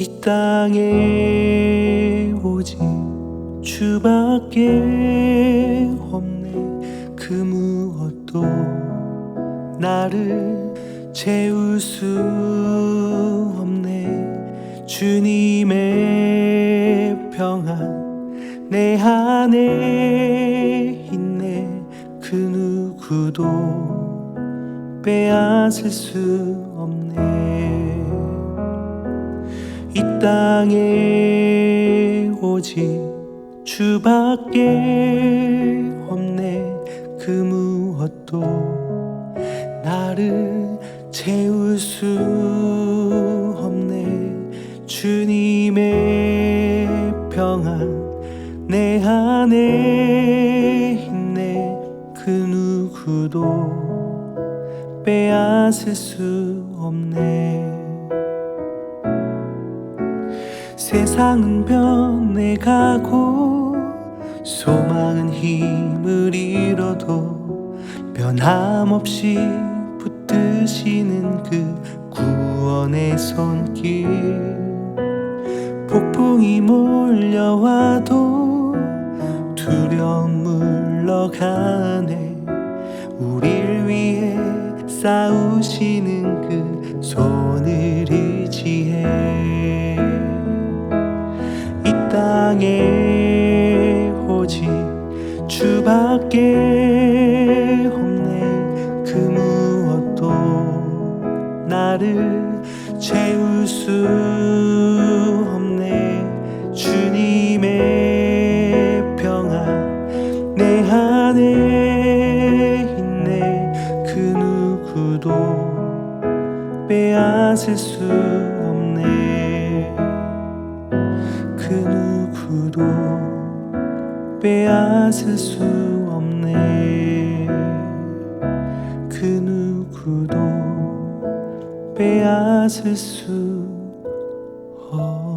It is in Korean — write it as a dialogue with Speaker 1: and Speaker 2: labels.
Speaker 1: 이 땅에 오직 주밖에 없네. 그 무엇도 나를 채울 수 없네. 주님의 평안 내 안에 있네. 그 누구도 빼앗을 수 없네 이 땅에 오직 주밖에 없네. 그 무엇도 나를 채울 수 없네. 주님의 평안 내 안에 있네. 그 누구도 빼앗을 수 없네 세상은 변해가고 소망은 힘을 잃어도 변함없이 붙드시는 그 구원의 손길. 폭풍이 몰려와도 두려움 물러가네. 우릴 위해 싸우시는 그 주밖에 없네. 그 무엇도 나를 채울 수 없네. 주님의 평안 내 안에 있네. 그 누구도 빼앗을 수 빼앗을 수 없네. 그 누구도 빼앗을 수 없네.